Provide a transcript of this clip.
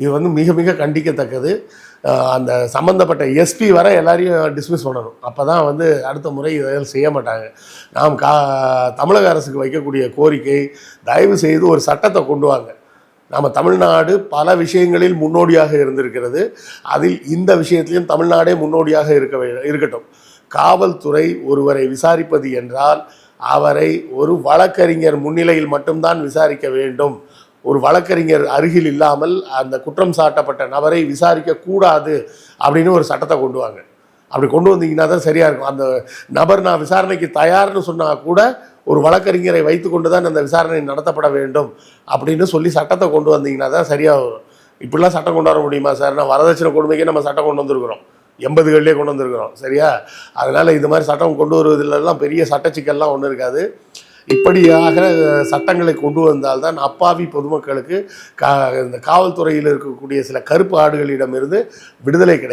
இது வந்து மிக மிக கண்டிக்கத்தக்கது. அந்த சம்மந்தப்பட்ட எஸ்பி வர எல்லாரையும் டிஸ்மிஸ் பண்ணணும். அப்போ தான் வந்து அடுத்த முறை இதெல்லாம் செய்ய மாட்டாங்க. நாம் கா தமிழக அரசுக்கு வைக்கக்கூடிய கோரிக்கை தயவு செய்து ஒரு சட்டத்தை கொண்டு வாங்க. நம்ம தமிழ்நாடு பல விஷயங்களில் முன்னோடியாக இருந்திருக்கிறது. அதில் இந்த விஷயத்திலையும் தமிழ்நாடே முன்னோடியாக இருக்க இருக்கட்டும். காவல்துறை ஒருவரை விசாரிப்பது என்றால் அவரை ஒரு வழக்கறிஞர் முன்னிலையில் மட்டும்தான் விசாரிக்க வேண்டும். ஒரு வழக்கறிஞர் அருகில் இல்லாமல் அந்த குற்றம் சாட்டப்பட்ட நபரை விசாரிக்க கூடாது அப்படின்னு ஒரு சட்டத்தை கொண்டு வாங்க. அப்படி கொண்டு வந்தீங்கன்னா தான் சரியா இருக்கும். அந்த நபர் நான் விசாரணைக்கு தயார்னு சொன்னா கூட ஒரு வழக்கறிஞரை வைத்துக்கொண்டு தான் அந்த விசாரணை நடத்தப்பட வேண்டும் அப்படின்னு சொல்லி சட்டத்தை கொண்டு வந்தீங்கன்னா தான் சரியாக வரும். இப்படிலாம் சட்டம் கொண்டு வர முடியுமா சார்? நான் வரதட்சணை கொடுமைக்கே நம்ம சட்டம் கொண்டு வந்திருக்கிறோம். எண்பதுகள்லேயே கொண்டு வந்திருக்கிறோம். சரியா? அதனால இது மாதிரி சட்டம் கொண்டு வருவதிலெல்லாம் பெரிய சட்ட சிக்கல்லாம் ஒன்றும் இருக்காது. இப்படியாக சட்டங்களை கொண்டு வந்தால்தான் அப்பாவி பொதுமக்களுக்கு கா இந்த காவல்துறையில் இருக்கக்கூடிய சில கருப்பு ஆடுகளிடமிருந்து விடுதலை கிடைக்கும்.